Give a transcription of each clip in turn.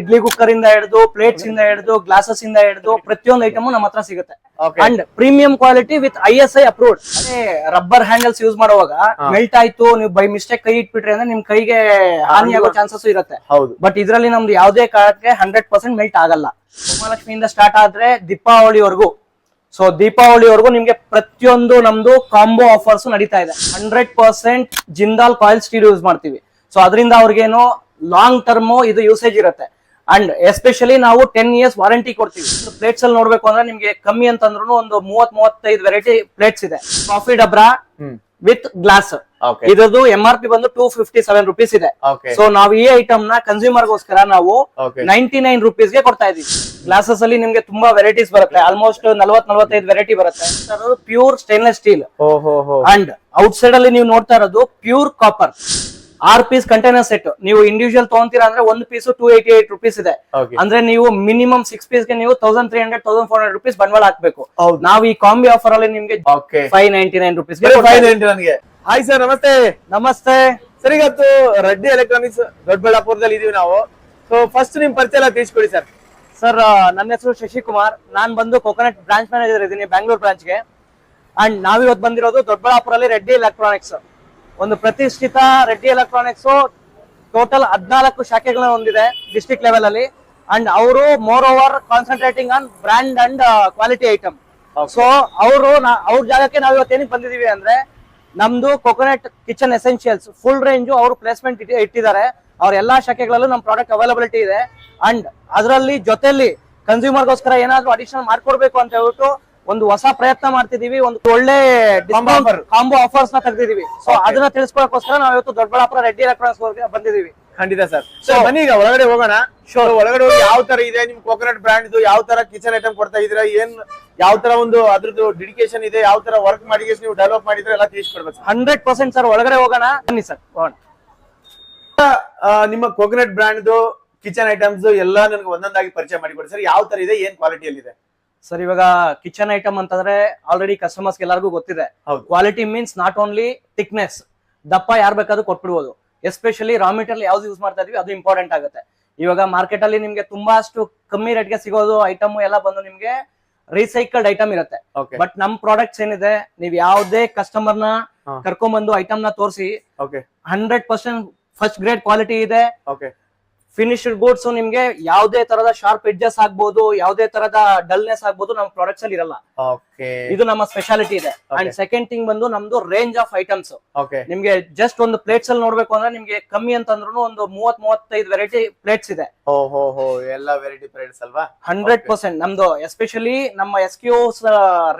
Idli cooker ಇಂದ ಹಿಡಿದು plates ಇಂದ ಹಿಡಿದು ಗ್ಲಾಸಸ್ ಇಂದ ಹಿಡಿದು ಪ್ರತಿಯೊಂದು ಐಟಮ್ ನಮ್ಮ ಹತ್ರ ಸಿಗುತ್ತೆ. And premium quality with I S I approved rubber handles use ಮಾಡುವಾಗ ಮೆಲ್ಟ್ ಆಯ್ತು ನೀವು ಬೈ ಮಿಸ್ಟೇಕ್ ಕೈ ಇಟ್ಬಿಟ್ರಿ ಅಂದ್ರೆ ನಿಮ್ ಕೈಗೆ ಹಾನಿ ಆಗೋ ಚಾನ್ಸಸ್ ಇರುತ್ತೆ. ಹೌದು. ಬಟ್ ಇದರಲ್ಲಿ ನಮ್ದು ಯಾವುದೇ ಕಾರಣಕ್ಕೆ ಹಂಡ್ರೆಡ್ ಪರ್ಸೆಂಟ್ ಮೆಲ್ಟ್ ಆಗಲ್ಲ. ಮಹಾಲಕ್ಷ್ಮಿಯಿಂದ ಸ್ಟಾರ್ಟ್ ಆದ್ರೆ ದೀಪಾವಳಿವರೆಗೂ. ಸೊ ದೀಪಾವಳಿವರೆಗೂ ನಿಮ್ಗೆ ಪ್ರತಿಯೊಂದು ನಮ್ದು ಕಾಂಬೋ ಆಫರ್ಸ್ ನಡೀತಾ ಇದೆ. Hundred percent Jindal coil steel use ಮಾಡ್ತೀವಿ. ಸೊ ಅದರಿಂದ ಅವ್ರಿಗೇನು ಲಾಂಗ್ ಟರ್ಮ್ ಇದು ಯೂಸೇಜ್ ಇರುತ್ತೆ. ಅಂಡ್ ಎಸ್ಪೆಷಲಿ ನಾವು ಟೆನ್ ಇಯರ್ಸ್ ವಾರಂಟಿ ಕೊಡ್ತೀವಿ. ಪ್ಲೇಟ್ಸ್ ಅಲ್ಲಿ ನೋಡ್ಬೇಕು ಅಂದ್ರೆ ನಿಮ್ಗೆ ಕಮ್ಮಿ ಅಂತಂದ್ರು ಒಂದು ಮೂವತ್ ಮೂವತ್ತೈದು ವೆರೈಟಿ ಪ್ಲೇಟ್ಸ್ ಇದೆ ಕಾಫಿ ಡಬ್ರಾ ವಿತ್ ಗ್ಲಾಸ್ ಇದ್ರದ್ದು ಎಂ ಆರ್ ಪಿ ಬಂದು ಟೂ ಫಿಫ್ಟಿ ಸೆವೆನ್ ರುಪೀಸ್ ಇದೆ ಸೊ ನಾವು ಈ ಐಟಮ್ನ ಕನ್ಸ್ಯೂಮರ್ ಗೋಸ್ಕರ ನಾವು ನೈನ್ಟಿ ನೈಂಟಿ ನೈನ್ ರುಪೀಸ್ಗೆ ಕೊಡ್ತಾ ಇದೀವಿ ಗ್ಲಾಸಸ್ ಅಲ್ಲಿ ನಿಮ್ಗೆ ತುಂಬಾ ವೆರೈಟೀಸ್ ಬರುತ್ತೆ. ಆಲ್ಮೋಸ್ಟ್ ನಲ್ವತ್ ನಲ್ವತ್ತೈದು ವೆರೈಟಿ ಬರುತ್ತೆ pure stainless steel and outside ಅಲ್ಲಿ ನೀವು ನೋಡ್ತಾ ಇರೋದು ಪ್ಯೂರ್ ಕಾಪರ್ ಆರ್ ಪೀಸ್ ಕಂಟೈನರ್ ಸೆಟ್ ನೀವು ಇಂಡಿವಿಜುವಲ್ ತಗೊಂತೀರಾ ಅಂದ್ರೆ ಒಂದು piece two eighty eight rupees ಇದೆ ಅಂದ್ರೆ ನೀವು ಮಿನಿಮಮ್ ಸಿಕ್ಸ್ ಪೀಸ್ಗೆ ನೀವು thousand three hundred thousand four hundred rupees ಬಂಡವಾಳ ಹಾಕ್ಬೇಕು. ಹೌದು. ನಾವು ಈ ಕಾಂಬಿ ಆಫರ್ ಅಲ್ಲಿ ನಿಮ್ಗೆ five ninety nine rupees hi sir ನಮಸ್ತೆ. ನಮಸ್ತೆ. ಸರಿಗತ್ತು ಇವತ್ತು ರೆಡ್ಡಿ ಎಲೆಕ್ಟ್ರಾನಿಕ್ಸ್ ದೊಡ್ಡಬಳ್ಳಾಪುರದಲ್ಲಿ ಇದೀವಿ ನಾವು. ಸೊ ಫಸ್ಟ್ ನಿಮ್ ಪರಿಚಯ ಎಲ್ಲ ತಿಳಿಸ್ಕೊಡಿ ಸರ್ ಸರ್ ನನ್ನ ಹೆಸರು ಶಶಿಕುಮಾರ್. ನಾನ್ ಬಂದು ಕೋಕೋನಟ್ ಬ್ರಾಂಚ್ ಮ್ಯಾನೇಜರ್ ಇದ್ದೀನಿ ಬ್ಯಾಂಗ್ಳೂರ್ ಬ್ರಾಂಚ್ಗೆ ಅಂಡ್ ನಾವಿವತ್ತು ಬಂದಿರೋದು ದೊಡ್ಡಬಳ್ಳಾಪುರಲ್ಲಿ ರೆಡ್ಡಿ ಎಲೆಕ್ಟ್ರಾನಿಕ್ಸ್ ಒಂದು ಪ್ರತಿಷ್ಠಿತ ರೆಡ್ಡಿ ಎಲೆಕ್ಟ್ರಾನಿಕ್ಸ್ ಟೋಟಲ್ ಹದಿನಾಲ್ಕು ಶಾಖೆಗಳನ್ನ ಹೊಂದಿದೆ ಡಿಸ್ಟ್ರಿಕ್ಟ್ ಲೆವೆಲ್ ಅಲ್ಲಿ. ಅಂಡ್ ಅವರು moreover concentrating on brand and quality item so ಅವರು ಅವ್ರ ಜಾಗಕ್ಕೆ ನಾವು ಇವತ್ತು ಏನಕ್ಕೆ ಬಂದಿದೀವಿ ಅಂದ್ರೆ ನಮ್ದು coconut kitchen essentials full range ಅವರು ಪ್ಲೇಸ್ಮೆಂಟ್ ಇಟ್ಟಿದ್ದಾರೆ. ಅವ್ರ ಎಲ್ಲಾ ಶಾಖೆಗಳಲ್ಲೂ ನಮ್ಮ ಪ್ರಾಡಕ್ಟ್ ಅವೈಲಬಿಲಿಟಿ ಇದೆ. ಅಂಡ್ ಅದರಲ್ಲಿ ಜೊತೆಲಿ ಕನ್ಸ್ಯೂಮರ್ಗೋಸ್ಕರ ಏನಾದ್ರು ಅಡಿಷನಲ್ ಮಾಡ್ಕೊಡ್ಬೇಕು ಅಂತ ಹೇಳ್ಬಿಟ್ಟು ಒಂದು ಹೊಸ ಪ್ರಯತ್ನ ಮಾಡ್ತಿದೀವಿ ಒಂದು ಒಳ್ಳೆ. ಕಾಂಬೋ ಆಫರ್ಸ್ನ ತೆಗೆದಿದೀವಿ. ಸೊ ಅದನ್ನ ತಿಳಿಸ್ಕೊಳಕೋಸ್ಕರ ನಾವ್ ಇವತ್ತು ದೊಡ್ಡಬಳ್ಳಾಪುರ ರೆಡ್ಡಿ ಎಲೆಕ್ಟ್ರಾನಿಕ್ಸ್ ಬಂದಿದೀವಿ. ಖಂಡಿತ ಸರ್. ಸೊ ಬನ್ನಿ ಈಗ ಒಳಗಡೆ ಹೋಗೋಣ. ಶೋ ಒಳಗಡೆ ಹೋಗಿ ಯಾವ ತರ ಇದೆ ನಿಮ್ ಕೋಕೋನಟ್ ಬ್ರ್ಯಾಂಡ್ ಇದು ಯಾವ ತರ ಕಿಚನ್ ಐಟಮ್ ಕೊಡ್ತಾ ಇದೀರಾ ಏನ್ ಯಾವ ತರ ಒಂದು ಅದ್ರದ್ದು ಡೆಡಿಕೇಶನ್ ಇದೆ ಯಾವ ತರ ವರ್ಕ್ ಮಾಡಿ ನೀವು ಡೆವಲಪ್ ಮಾಡಿದ್ರೆ ಎಲ್ಲ ತಿಳಿಸ್ಕೊಡ್ಬೇಕು ಕೊಡ್ಬೇಕು ಹಂಡ್ರೆಡ್ ಪರ್ಸೆಂಟ್ ಸರ್ ಒಳಗಡೆ ಹೋಗೋಣ. ಬನ್ನಿ ಸರ್ ಹೋಗೋಣ. ನಿಮ್ಮ ಕೋಕೋನಟ್ ಬ್ರ್ಯಾಂಡ್ ಕಿಚನ್ ಐಟಮ್ಸ್ ಎಲ್ಲ ನನಗೆ ಒಂದೊಂದಾಗಿ ಪರಿಚಯ ಮಾಡಿಕೊಡಿ ಸರ್. ಯಾವ ತರ ಇದೆ ಏನ್ ಕ್ವಾಲಿಟಿಯಲ್ಲಿ ಇದೆ? ಸರ್ ಇವಾಗ ಕಿಚನ್ ಐಟಮ್ ಅಂತಂದ್ರೆ ಆಲ್ರೆಡಿ ಕಸ್ಟಮರ್ಸ್ ಎಲ್ಲರಿಗೂ ಗೊತ್ತಿದೆ. Quality means not only thickness ದಪ್ಪ ಯಾರು ಬೇಕಾದ್ರೂ ಕೊಟ್ಬಿಡ್ಬೋದು. ಎಸ್ಪೆಷಲಿ ರಾ ಮೆಟೀರಿಯಲ್ ಯಾವ್ದು ಯೂಸ್ ಮಾಡ್ತಾ ಇದೀವಿ ಅದು ಇಂಪಾರ್ಟೆಂಟ್ ಆಗುತ್ತೆ. ಇವಾಗ ಮಾರ್ಕೆಟ್ ಅಲ್ಲಿ ನಿಮ್ಗೆ ತುಂಬಾ ಅಷ್ಟು ಕಮ್ಮಿ ರೇಟ್ಗೆ ಸಿಗೋದು ಐಟಮ್ ಎಲ್ಲ ಬಂದು ನಿಮ್ಗೆ ರೀಸೈಕಲ್ಡ್ ಐಟಮ್ ಇರುತ್ತೆ. ಬಟ್ ನಮ್ ಪ್ರಾಡಕ್ಟ್ಸ್ ಏನಿದೆ ನೀವ್ ಯಾವ್ದೇ ಕಸ್ಟಮರ್ನ. ಕರ್ಕೊಂಡ್ ಬಂದು ಐಟಮ್ನ ತೋರಿಸಿ okay hundred percent first grade quality ಇದೆ. ಓಕೆ ಫಿನಿಶ್ಡ್ ಗೂಡ್ಸ್ ನಿಮ್ಗೆ ಯಾವ್ದೇ ತರದ ಶಾರ್ಪ್ ಎಡ್ಜಸ್ ಆಗ್ಬಹುದು ಯಾವ್ದೇ ತರದ ಡಲ್ನೆಸ್ ಆಗ್ಬಹುದು ನಮ್ಮ ಪ್ರಾಡಕ್ಟ್ಸ್ ಅಲ್ಲಿ ಇರಲ್ಲ. ಇದು ನಮ್ಮ ಸ್ಪೆಷಾಲಿಟಿ ಇದೆ. ಅಂಡ್ ಸೆಕೆಂಡ್ ಥಿಂಗ್ ಬಂದು ನಮ್ದು ರೇಂಜ್ ಆಫ್ ಐಟಮ್ಸ್ ಓಕೆ ನಿಮ್ಗೆ ಜಸ್ಟ್ ಒಂದು ಪ್ಲೇಟ್ಸ್ ಅಲ್ಲಿ ನೋಡ್ಬೇಕು ಅಂದ್ರೆ ನಿಮ್ಗೆ ಕಮ್ಮಿ ಅಂತಂದ್ರು ಒಂದು ಮೂವತ್ ಮೂವತ್ತೈದು ವೆರೈಟಿ ಪ್ಲೇಟ್ಸ್ ಇದೆ ಎಲ್ಲ ವೆರೈಟಿ ಅಲ್ವಾ? ಹಂಡ್ರೆಡ್. ಪರ್ಸೆಂಟ್ ನಮ್ದು ಎಸ್ಪೆಷಲಿ ನಮ್ಮ ಎಸ್ ಕ್ಯೂಸ್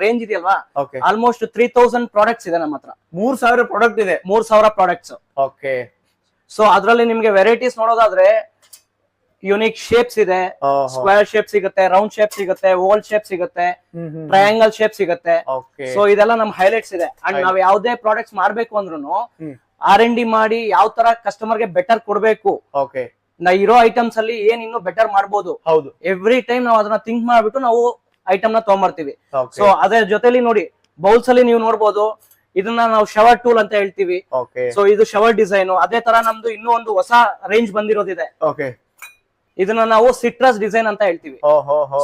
ರೇಂಜ್ ಇದೆಯಲ್ವಾ? Okay almost three thousand products ಇದೆ ನಮ್ಮ ಹತ್ರ. ಮೂರ್ ಸಾವಿರ ಪ್ರಾಡಕ್ಟ್ ಇದೆ. ಮೂರ್ ಸಾವಿರ ಪ್ರಾಡಕ್ಟ್ಸ್ ಓಕೆ ಸೊ ಅದ್ರಲ್ಲಿ ನಿಮ್ಗೆ ವೆರೈಟೀಸ್ ನೋಡೋದಾದ್ರೆ ಯುನಿಕ್ ಶೇಪ್ಸ್ ಇದೆ. ಸ್ಕ್ವೇರ್ ಶೇಪ್ ಸಿಗುತ್ತೆ ರೌಂಡ್ ಶೇಪ್ ಸಿಗುತ್ತೆ ಓಲ್ಡ್ ಶೇಪ್ ಸಿಗುತ್ತೆ ಟ್ರಯಾಂಗಲ್ ಶೇಪ್ ಸಿಗುತ್ತೆ. ಸೊ ಇದೆಲ್ಲ ನಮ್ ಹೈಲೈಟ್ಸ್ ಇದೆ. ಅಂಡ್. ನಾವ್ ಯಾವ್ದೇ ಪ್ರಾಡಕ್ಟ್ಸ್ ಮಾಡ್ಬೇಕು ಅಂದ್ರೂ. ಆರ್ ಎನ್ ಡಿ ಮಾಡಿ ಯಾವ ತರ ಕಸ್ಟಮರ್ಗೆ ಬೆಟರ್ ಕೊಡ್ಬೇಕು. ನಾ ಇರೋ ಐಟಮ್ಸ್ ಅಲ್ಲಿ ಏನ್ ಇನ್ನು ಬೆಟರ್ ಮಾಡ್ಬೋದು. ಹೌದು. ಎವ್ರಿ ಟೈಮ್ ನಾವು ಅದನ್ನ ಥಿಂಕ್ ಮಾಡ್ಬಿಟ್ಟು ನಾವು ಐಟಮ್ನ ತಗೊಂಬರ್ತೀವಿ. ಸೊ ಅದ್ರ ಜೊತೆಲಿ ನೋಡಿ ಬೌಲ್ಸ್ ಅಲ್ಲಿ ನೀವು ನೋಡ್ಬೋದು. ಇದನ್ನ ನಾವು ಶವರ್ ಟೂಲ್ ಅಂತ ಹೇಳ್ತೀವಿ. ಸೊ ಇದು ಶವರ್ ಡಿಸೈನ್ ಅದೇ ತರ ನಮ್ದು ಇನ್ನೂ ಒಂದು ಹೊಸ ರೇಂಜ್ ಬಂದಿರೋದಿದೆ. ಓಕೆ ಇದನ್ನ ನಾವು ಸಿಟ್ರಸ್ ಡಿಸೈನ್ ಅಂತ ಹೇಳ್ತೀವಿ.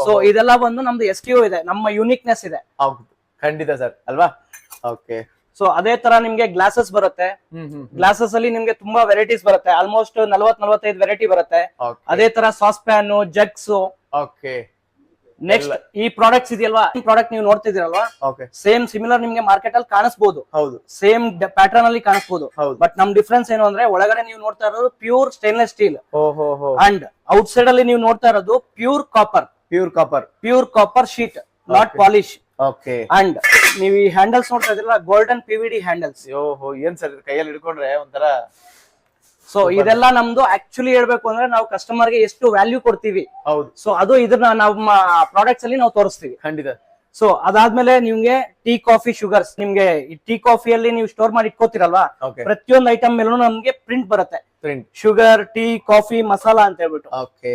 ಸೊ ಇದೆಲ್ಲ ಬಂದು ನಮ್ದು ಎಸ್ ಕ್ಯೂ ಇದೆ ನಮ್ಮ ಯುನಿಕ್ನೆಸ್ ಇದೆ. ಖಂಡಿತ ಸರ್ ಅಲ್ವಾ? ಓಕೆ ಸೊ ಅದೇ ತರ ನಿಮ್ಗೆ ಗ್ಲಾಸಸ್ ಬರುತ್ತೆ. ಗ್ಲಾಸಸ್ ಅಲ್ಲಿ ನಿಮ್ಗೆ ತುಂಬಾ ವೆರೈಟೀಸ್ ಬರುತ್ತೆ. ಆಲ್ಮೋಸ್ಟ್ ನಲ್ವತ್ ನಲ್ವತ್ತೈದು ವೆರೈಟಿ ಬರುತ್ತೆ. ಅದೇ ತರ sauce pan jugs okay next ಈ ಪ್ರಾಡಕ್ಟ್ಸ್ ಇದೆಯಲ್ವಾ? ಈ ಪ್ರಾಡಕ್ಟ್ ನೀವು ನೋಡ್ತಿದ್ದೀರಲ್ವಾ? ಸೇಮ್ ಸಿಮಿಲರ್ ನಿಮ್ಗೆ ಮಾರ್ಕೆಟ್ ಅಲ್ಲಿ ಕಾಣಿಸಬಹುದು ಹೌದು. ಸೇಮ್ ಪ್ಯಾಟರ್ನ್ ಅಲ್ಲಿ ಕಾಣಿಸಬಹುದು ಹೌದು. ಬಟ್ ನಮ್ ಡಿಫ್ರೆನ್ಸ್ ಏನು ಅಂದ್ರೆ ಒಳಗಡೆ ನೀವು ನೋಡ್ತಾ ಇರೋದು pure stainless steel and outside ಅಲ್ಲಿ ನೀವು ನೋಡ್ತಾ ಇರೋದು pure copper pure copper pure copper sheet not polish okay and ನೀವು ಈ ಹ್ಯಾಂಡಲ್ಸ್ ನೋಡ್ತಾ ಇದ್ರಲ್ಲ ಗೋಲ್ಡನ್ ಪಿವಿಡಿ ಹ್ಯಾಂಡಲ್ಸ್ ಓಹೋ ಏನ್ ಸರ್ ಕೈಯಲ್ಲಿ ಹಿಡ್ಕೊಂಡ್ರೆ ಒಂಥರ ಸೊ ಇದೆಲ್ಲ ನಮ್ದು ಆಕ್ಚುಲಿ ಹೇಳ್ಬೇಕು ಅಂದ್ರೆ ನಾವು ಕಸ್ಟಮರ್ಗೆ ಎಷ್ಟು ವ್ಯಾಲ್ಯೂ ಕೊಡ್ತೀವಿ. ಹೌದು. ಸೊ ಅದು ಇದನ್ನ ನಮ್ಮ ಪ್ರಾಡಕ್ಟ್ಸ್ ಅಲ್ಲಿ ನಾವು ತೋರಿಸ್ತೀವಿ. ಖಂಡಿತ. ಸೊ ಅದಾದ್ಮೇಲೆ ನಿಮ್ಗೆ ಟೀ ಕಾಫಿ ಶುಗರ್ಸ್ ನಿಮ್ಗೆ ಈ ಟೀ ಕಾಫಿಯಲ್ಲಿ ನೀವು ಸ್ಟೋರ್ ಮಾಡಿ ಇಟ್ಕೋತಿರಲ್ವಾ? ಪ್ರತಿಯೊಂದು ಐಟಮ್ ಮೇಲೂ ನಮ್ಗೆ ಪ್ರಿಂಟ್ ಬರುತ್ತೆ. Print sugar tea coffee masala ಅಂತ ಹೇಳ್ಬಿಟ್ಟು. ಓಕೆ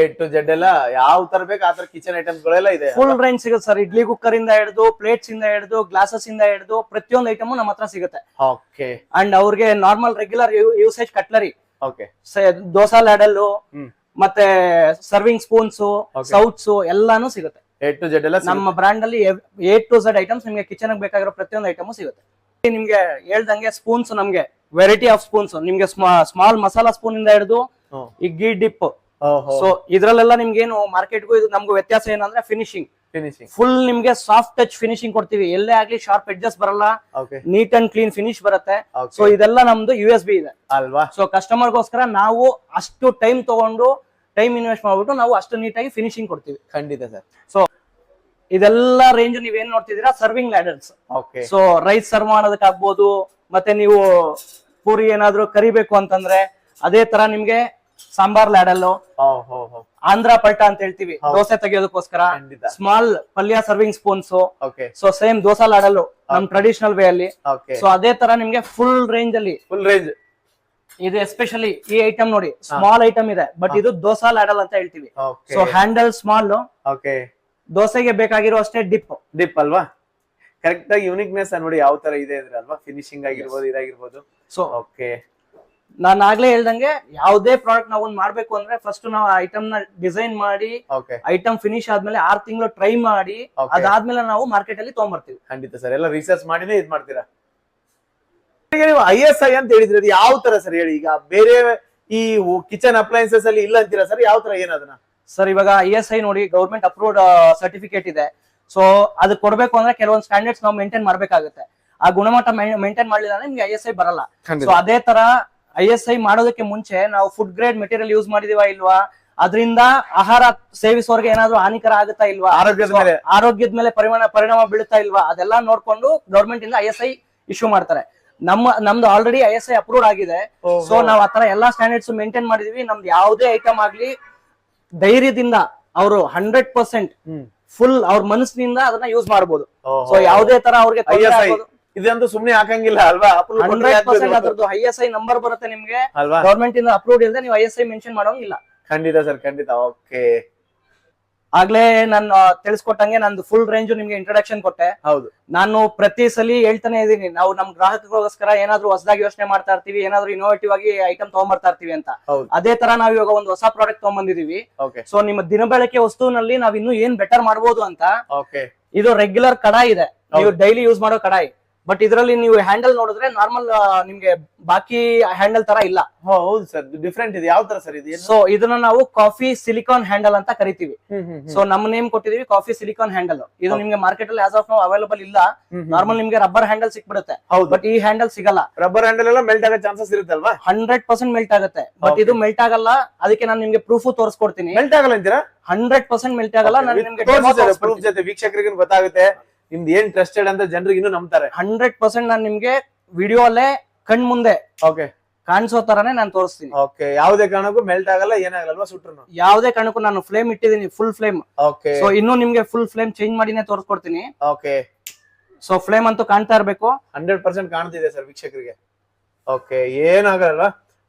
ಎ ಟು ಜೆಡ್ ಎಲ್ಲ ಯಾವ ತರ ಬೇಕು ಆತರ ಕಿಚನ್ ಐಟಮ್ಸ್ ಗಳೆಲ್ಲ ಇದೆ. ಫುಲ್ ರೇಂಜ್ ಸಿಗುತ್ತೆ ಸರ್ ಇಡ್ಲಿ ಕುಕ್ಕರ್ ಇಂದ ಹಿಡಿದು ಪ್ಲೇಟ್ಸ್ ಇಂದ ಹಿಡಿದು ಗ್ಲಾಸಸ್ ಇಂದ ಹಿಡಿದು ಪ್ರತಿಯೊಂದು ಐಟಮ್ ನಮ್ಮ ಹತ್ರ ಸಿಗುತ್ತೆ. ಓಕೆ ಅಂಡ್ ಅವ್ರಿಗೆ normal regular usage cutlery okay dosa ladle ಮತ್ತೆ ಸರ್ವಿಂಗ್ ಸ್ಪೂನ್ಸ್. ಸೌಟ್ಸ್ ಎಲ್ಲಾನು ಸಿಗುತ್ತೆ. ಎ ಟು ಜೆಡ್ ಎಲ್ಲ ನಮ್ಮ ಬ್ರಾಂಡ್ ಅಲ್ಲಿ ಎ ಟು ಝಡ್ ಐಟಮ್ಸ್ ನಿಮ್ಗೆ ಕಿಚನ್ ಬೇಕಾಗಿರೋ ಪ್ರತಿಯೊಂದು ಐಟಮ್ ಸಿಗುತ್ತೆ. ನಿಮ್ಗೆ ಹೇಳ್ದಂಗೆ ಸ್ಪೂನ್ಸ್ ನಮ್ಗೆ ವೆರೈಟಿ ಆಫ್ ಸ್ಪೂನ್ಸ್ ನಿಮ್ಗೆ ಸ್ಮಾಲ್ ಮಸಾಲಾ ಸ್ಪೂನ್ ಇಂದ ಹಿಡಿದು. ಈ ಗೀ ಡಿಪ್ ಸೊ ಇದ್ರಲ್ಲೆಲ್ಲ ನಿಮ್ಗೆ ಏನು ಮಾರ್ಕೆಟ್ಗೂ ಇದು ನಮ್ಗೆ ವ್ಯತ್ಯಾಸ ಏನಂದ್ರೆ ಫಿನಿಶಿಂಗ್ ಫಿನಿಶಿಂಗ್ ಫುಲ್ ನಿಮ್ಗೆ ಸಾಫ್ಟ್ ಟಚ್ ಫಿನಿಶಿಂಗ್ ಕೊಡ್ತೀವಿ. ಎಲ್ಲೇ ಆಗ್ಲಿ ಶಾರ್ಪ್ ಎಡ್ಜಸ್ ಬರಲ್ಲ. ನೀಟ್ ಅಂಡ್ ಕ್ಲೀನ್ ಫಿನಿಶ್ ಬರುತ್ತೆ. ಸೊ ಇದೆಲ್ಲ ನಮ್ದು ಯು ಎಸ್ ಬಿ ಇದೆ. ಅಲ್ವಾ? ಸೊ ಕಸ್ಟಮರ್ಗೋಸ್ಕರ ನಾವು ಅಷ್ಟು ಟೈಮ್ ತಗೊಂಡು ಟೈಮ್ ಇನ್ವೆಸ್ಟ್ ಮಾಡ್ಬಿಟ್ಟು ನಾವು ಅಷ್ಟು ನೀಟಾಗಿ ಫಿನಿಶಿಂಗ್ ಕೊಡ್ತೀವಿ. ಖಂಡಿತ ಸರ್. ಸೊ ಇದೆಲ್ಲ ರೇಂಜ್ ನೀವೇನ್ ನೋಡ್ತಿದ್ದೀರಾ? Serving ladders okay so rice serve ಮಾಡೋದಕ್ಕಾಗ್ಬೋದು ಮತ್ತೆ ನೀವು ಪೂರಿ ಏನಾದ್ರು ಕರಿಬೇಕು ಅಂತಂದ್ರೆ ಅದೇ ತರ ನಿಮ್ಗೆ ಸಾಂಬಾರ್ ಲ್ಯಾಡಲ್ಲು ಆಂಧ್ರ ಪಲ್ಟ ಅಂತ ಹೇಳ್ತೀವಿ. ದೋಸೆ ತೆಗೆಯೋದಕ್ಕೋಸ್ಕರ. ಸ್ಮಾಲ್ ಪಲ್ಯ serving spoons. Okay. So same dosa ladle ನಮ್ ಟ್ರೆಡಿಷನಲ್ ವೇ ಅಲ್ಲಿ. ಸೊ ಅದೇ ತರ ನಿಮ್ಗೆ ಫುಲ್ ರೇಂಜ್ ಅಲ್ಲಿ ಫುಲ್ ರೇಂಜ್ ಇದು ಎಸ್ಪೆಷಲಿ ಈ ಐಟಮ್ ನೋಡಿ ಸ್ಮಾಲ್ ಐಟಮ್ ಇದೆ ಬಟ್ ಇದು ದೋಸಾ ಲಾಡಲ್ ಅಂತ ಹೇಳ್ತೀವಿ. So handle small okay. ದೋಸೆಗೆ ಬೇಕಾಗಿರೋ ಅಷ್ಟೇ ಡಿಪ್ ಡಿಪ್ ಅಲ್ವಾ? ಕರೆಕ್ಟ್ ಆಗಿ ಯುನಿಕ್ನೆಸ್ ನೋಡಿ ಯಾವ ತರ ಇದೆ ಅಲ್ವಾ? ಫಿನಿಶಿಂಗ್ ಆಗಿರ್ಬೋದು ಇದಾಗಿರ್ಬೋದು. So okay. ನಾನು ಆಗ್ಲೇ ಹೇಳ್ದಂಗೆ ಯಾವ್ದೇ ಪ್ರಾಡಕ್ಟ್ ನಾವು ಒಂದ್ ಮಾಡ್ಬೇಕು ಅಂದ್ರೆ ಫಸ್ಟ್ ನಾವು ಐಟಮ್ನ ಡಿಸೈನ್ ಮಾಡಿ ಐಟಮ್ ಫಿನಿಶ್ ಆದ್ಮೇಲೆ ಆರ್ ತಿಂಗಳು ಟ್ರೈ ಮಾಡಿ ಅದಾದ್ಮೇಲೆ ನಾವು ಮಾರ್ಕೆಟ್ ಅಲ್ಲಿ ತಗೊಂಡ್ಬರ್ತೀವಿ ಖಂಡಿತ ಸರ್. ಎಲ್ಲ ರಿಸರ್ಚ್ ಮಾಡಿನೇ ಇದ್ ಮಾಡ್ತೀರಾ? ನೀವು ಐ ಎಸ್ ಐ ಅಂತ ಹೇಳಿದ್ರೆ ಅದು ಯಾವ ತರ ಸರ್ ಹೇಳಿ? ಈಗ ಬೇರೆ ಈ ಕಿಚನ್ ಅಪ್ಲೈನ್ಸಸ್ ಅಲ್ಲಿ ಇಲ್ಲ ಅಂತೀರಾ ಸರ್? ಯಾವ ತರ ಏನದನ್ನ ಸರ್ ಇವಾಗ ಐ ಎಸ್ ಐ ನೋಡಿ ಗೌರ್ಮೆಂಟ್ ಅಪ್ರೂವ್ಡ್ ಸರ್ಟಿಫಿಕೇಟ್ ಇದೆ. ಸೊ ಅದು ಕೊಡ್ಬೇಕು ಅಂದ್ರೆ ಕೆಲವೊಂದು ಸ್ಟ್ಯಾಂಡರ್ಡ್ಸ್ ನಾವು ಮೇಂಟೈನ್ ಮಾಡಬೇಕಾಗುತ್ತೆ. ಆ ಗುಣಮಟ್ಟ ಮೇಂಟೈನ್ ಮಾಡಲಿಲ್ಲ ಅಂದ್ರೆ ನಿಮ್ಗೆ ಐ ಎಸ್ ಐ ಬರಲ್ಲ. ಸೊ ಅದೇ ತರ ಐ ಎಸ್ ಐ ಮಾಡೋದಕ್ಕೆ ಮುಂಚೆ ನಾವು ಫುಡ್ ಗ್ರೇಡ್ ಮೆಟೀರಿಯಲ್ ಯೂಸ್ ಮಾಡಿದೀವಾ ಇಲ್ವಾ? ಅದರಿಂದ ಆಹಾರ ಸೇವಿಸೋರ್ಗೆ ಏನಾದ್ರು ಹಾನಿಕರ ಆಗುತ್ತಾ ಇಲ್ವಾ? ಆರೋಗ್ಯದ ಮೇಲೆ. ಆರೋಗ್ಯದ ಮೇಲೆ ಪರಿಮಾಣ ಪರಿಣಾಮ ಬೀಳುತ್ತಾ ಇಲ್ವಾ? ಅದೆಲ್ಲ ನೋಡ್ಕೊಂಡು ಗೌರ್ಮೆಂಟ್ ಇಂದ ಐ ಎಸ್ ಐ ಇಶ್ಯೂ ಮಾಡ್ತಾರೆ. ನಮ್ಮ ನಮ್ದು already I S I approve ಆಗಿದೆ. ಸೊ ನಾವ್ ಆತರ ಎಲ್ಲಾ ಸ್ಟ್ಯಾಂಡರ್ಡ್ಸ್ ಮೇಂಟೈನ್ ಮಾಡಿದೀವಿ. ನಮ್ದು ಯಾವುದೇ ಐಟಮ್ ಆಗ್ಲಿ ಧೈರ್ಯದಿಂದ ಅವರು ಹಂಡ್ರೆಡ್ ಪರ್ಸೆಂಟ್ ಫುಲ್ ಅವ್ರ ಮನಸ್ಸಿನಿಂದ ಅದನ್ನ ಯೂಸ್ ಮಾಡಬಹುದು. ಸೊ ಯಾವುದೇ ತರ ಅವ್ರಿಗೆ ಇದಂತೂ ಸುಮ್ನೆ ಹಾಕಂಗಿಲ್ಲ ಅಲ್ವಾ. ಅದ್ರದ್ದು ಐ ಎಸ್ ಐ ನಂಬರ್ ಬರುತ್ತೆ ನಿಮ್ಗೆ. ಅಲ್ವಾ? ಗೌರ್ಮೆಂಟ್ ಇಂದ ಅಪ್ರೂವ್ಡ್ ಇಲ್ಲದೆ ನೀವು ಐ ಎಸ್ ಐ ಮೆನ್ಷನ್ ಮಾಡೋಂಗಿಲ್ಲ ಖಂಡಿತ ಸರ್ ಖಂಡಿತ. ಓಕೆ ಆಗ್ಲೇ ನಾನು ತಿಳಿಸ್ಕೊಟ್ಟಂಗೆ ನಂದು ಫುಲ್ ರೇಂಜ್ ನಿಮ್ಗೆ ಇಂಟ್ರೊಡಕ್ಷನ್ ಕೊಟ್ಟೆ. ಹೌದು. ನಾನು ಪ್ರತಿ ಸಲ ಹೇಳ್ತಾನೆ ಇದೀನಿ ನಾವು ನಮ್ ಗ್ರಾಹಕರಿಗೋಸ್ಕರ ಏನಾದ್ರು ಹೊಸದಾಗಿ ಯೋಚನೆ ಮಾಡ್ತಾ ಇರ್ತೀವಿ ಏನಾದ್ರು ಇನೋವೇಟಿವ್ ಆಗಿ ಐಟಮ್ ತಗೊಂಡ್ಬರ್ತಾ ಇರ್ತೀವಿ ಅಂತ. ಅದೇ ತರ ನಾವ್ ಇವಾಗ ಒಂದು ಹೊಸ ಪ್ರಾಡಕ್ಟ್ ತಗೊಂಡ್ಬಂದಿದೀವಿ ಸೊ ನಿಮ್ಮ ದಿನಬಳಕೆ ವಸ್ತುವಿನಲ್ಲಿ ನಾವ್ ಇನ್ನೂ ಏನ್ ಬೆಟರ್ ಮಾಡಬಹುದು ಅಂತ ಇದು ರೆಗ್ಯುಲರ್ ಕಡಾಯಿ ಇದೆ. ನೀವು ಡೈಲಿ ಯೂಸ್ ಮಾಡೋ ಕಡಾಯಿ. ಬಟ್ ಇದರಲ್ಲಿ ನೀವು ಹ್ಯಾಂಡಲ್ ನೋಡಿದ್ರೆ ನಾರ್ಮಲ್ ನಿಮ್ಗೆ ಬಾಕಿ ಹ್ಯಾಂಡಲ್ ತರ ಇಲ್ಲ. ಹೌದು ಸರ್ ಡಿಫ್ರೆಂಟ್ ಇದೆ. ಯಾವ ತರ ಸರ್ ಇದೆ? ಸೊ ಇದನ್ನ ನಾವು ಕಾಫಿ ಸಿಲಿಕಾನ್ ಹ್ಯಾಂಡಲ್ ಅಂತ ಕರಿತೀವಿ. ಸೊ ನಮ್ಮ ನೇಮ್ ಕೊಟ್ಟಿದೀವಿ ಕಾಫಿ ಸಿಲಿಕಾನ್ ಹ್ಯಾಂಡಲ್ ಇದು ನಿಮ್ಗೆ ಮಾರ್ಕೆಟ್ ಅಲ್ಲಿ ಆಸ್ ಆಫ್ ನಾವು ಅವೈಲಬಲ್ ಇಲ್ಲ. ನಾರ್ಮಲ್ ನಿಮ್ಗೆ ರಬ್ಬರ್ ಹ್ಯಾಂಡಲ್ ಸಿಕ್ಬಿಡುತ್ತೆ. ಹೌದು. ಬಟ್ ಈ ಹ್ಯಾಂಡಲ್ ಸಿಗಲ್ಲ. ರಬ್ಬರ್ ಹ್ಯಾಂಡಲ್ ಎಲ್ಲ ಮೆಲ್ಟ್ ಆಗೋ ಚಾನ್ಸಸ್ ಇರುತ್ತೆ ಅಲ್ವಾ ಹಂಡ್ರೆಡ್ ಪರ್ಸೆಂಟ್ ಮೆಲ್ಟ್ ಆಗುತ್ತೆ ಬಟ್ ಇದು ಮೆಲ್ಟ್ ಆಗಲ್ಲ. ಅದಕ್ಕೆ ನಾನು ನಿಮ್ಗೆ ಪ್ರೂಫ್ ತೋರಿಸ್ಕೊಡ್ತೀನಿ. ಮೆಲ್ಟ್ ಆಗಲ್ಲ ಅಂತೀರಾ? ಹಂಡ್ರೆಡ್ ಪರ್ಸೆಂಟ್ ಮೆಲ್ಟ್ ಆಗಲ್ಲ. ನಾನು ನಿಮ್ಗೆ ಪ್ರೂಫ್ ಜೊತೆ ವೀಕ್ಷಕರಿಗೆ ಗೊತ್ತಾಗುತ್ತೆ. ನಿಮ್ದು ಏನ್ ಟ್ರಸ್ಟೆಡ್ ಅಂತ ಜನರಿಗೆ ಇನ್ನೂ ನಂಬ್ತಾರೆ? ಹಂಡ್ರೆಡ್ ಪರ್ಸೆಂಟ್ ನಾನು ನಿಮ್ಗೆ ವಿಡಿಯೋ ಅಲ್ಲೇ ಕಣ್ ಮುಂದೆ ಓಕೆ ಕಾಣಿಸೋ ತರಾನೇ ನಾನು ತೋರಿಸ್ತೀನಿ. ಓಕೆ ಯಾವುದೇ ಕಾರಣಕ್ಕೂ ಮೆಲ್ಟ್ ಆಗಲ್ಲ ಏನಾಗಲ್ಲ ಅಲ್ವಾ ಸುಟ್ರು ಯಾವುದೇ ಕಾರಣಕ್ಕೂ ನಾನು ಫ್ಲೇಮ್ ಇಟ್ಟಿದ್ದೀನಿ ಫುಲ್ ಫ್ಲೇಮ್ ಓಕೆ ಸೊ ಇನ್ನು ನಿಮ್ಗೆ ಫುಲ್ ಫ್ಲೇಮ್ ಚೇಂಜ್ ಮಾಡಿನೇ ತೋರಿಸ್ಕೊಡ್ತೀನಿ. ಓಕೆ ಸೊ ಫ್ಲೇಮ್ ಅಂತೂ ಕಾಣ್ತಾ ಇರಬೇಕು. ಹಂಡ್ರೆಡ್ ಪರ್ಸೆಂಟ್ ಕಾಣ್ತಿದೆ ಸರ್ ವೀಕ್ಷಕರಿಗೆ. ಓಕೆ ಏನಾಗಲ್ಲ